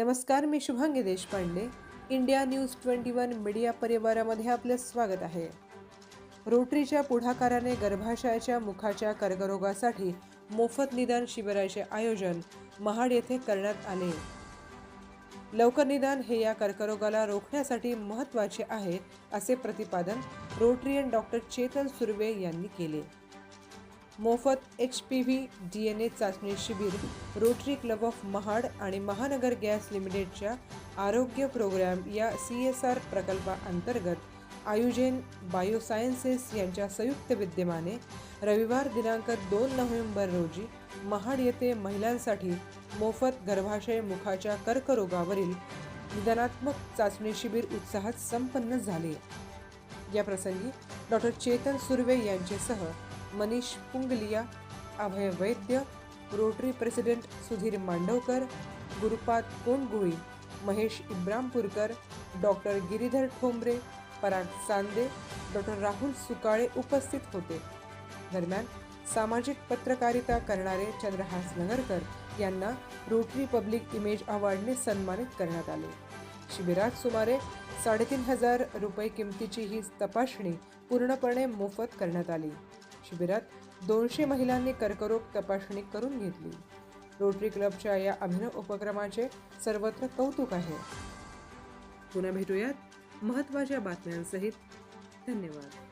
नमस्कार मी Shubhangi Deshpande. India news twenty one media परिवारामध्ये आपलं स्वागत आहे. रोटरीच्या पुढाकाराने गर्भाशयाच्या मुखाच्या कर्करोगासाठी मोफत निदान शिबिराचे आयोजन महाड येथे करण्यात आले. लवकर निदान हे या कर्करोगाला रोखण्यासाठी महत्त्वाचे आहे असे प्रतिपादन रोटरीयन डॉक्टर चेतन सुर्वे यांनी केले. मोफत H P V D N A चाचणी शिबिर रोटरी क्लब ऑफ महाड आणि महानगर गॅस लिमिटेडच्या आरोग्य प्रोग्रॅम या सी एस आर प्रकल्पाअंतर्गत आयुजेन बायोसायन्सेस यांच्या संयुक्त विद्यमाने रविवार दिनांक दोन नोव्हेंबर रोजी महाड येथे महिलांसाठी मोफत गर्भाशय मुखाच्या कर्करोगावरील निदानात्मक चाचणी शिबिर उत्साहात संपन्न झाले. या प्रसंगी doctor Chetan Surve यांचेसह Manish Pungaliya Abhay Vaidya Rotary president Sudhir Mandavkar Gurupad Kondaguli Mahesh Ibrampurkar doctor Giridhar Thombare Parag Sande doctor Rahul Sukale उपस्थित होते. दरम्यान सामाजिक पत्रकारिता करणारे चंद्रहास नगरकर यांना रोटरी पब्लिक इमेज अवॉर्डने सन्मानित करण्यात आले. शिबिरात सुमारे साडेतीन हजार रुपये किमतीची ही तपासणी पूर्णपणे मोफत करण्यात आली. शिबिरात दोनशे महिलांनी कर्करोग तपासणी करून घेतली. रोटरी क्लबच्या या अभिनव उपक्रमाचे सर्वत्र कौतुक आहे. पुन्हा भेटूयात महत्त्वाच्या बातम्यांसहित. धन्यवाद.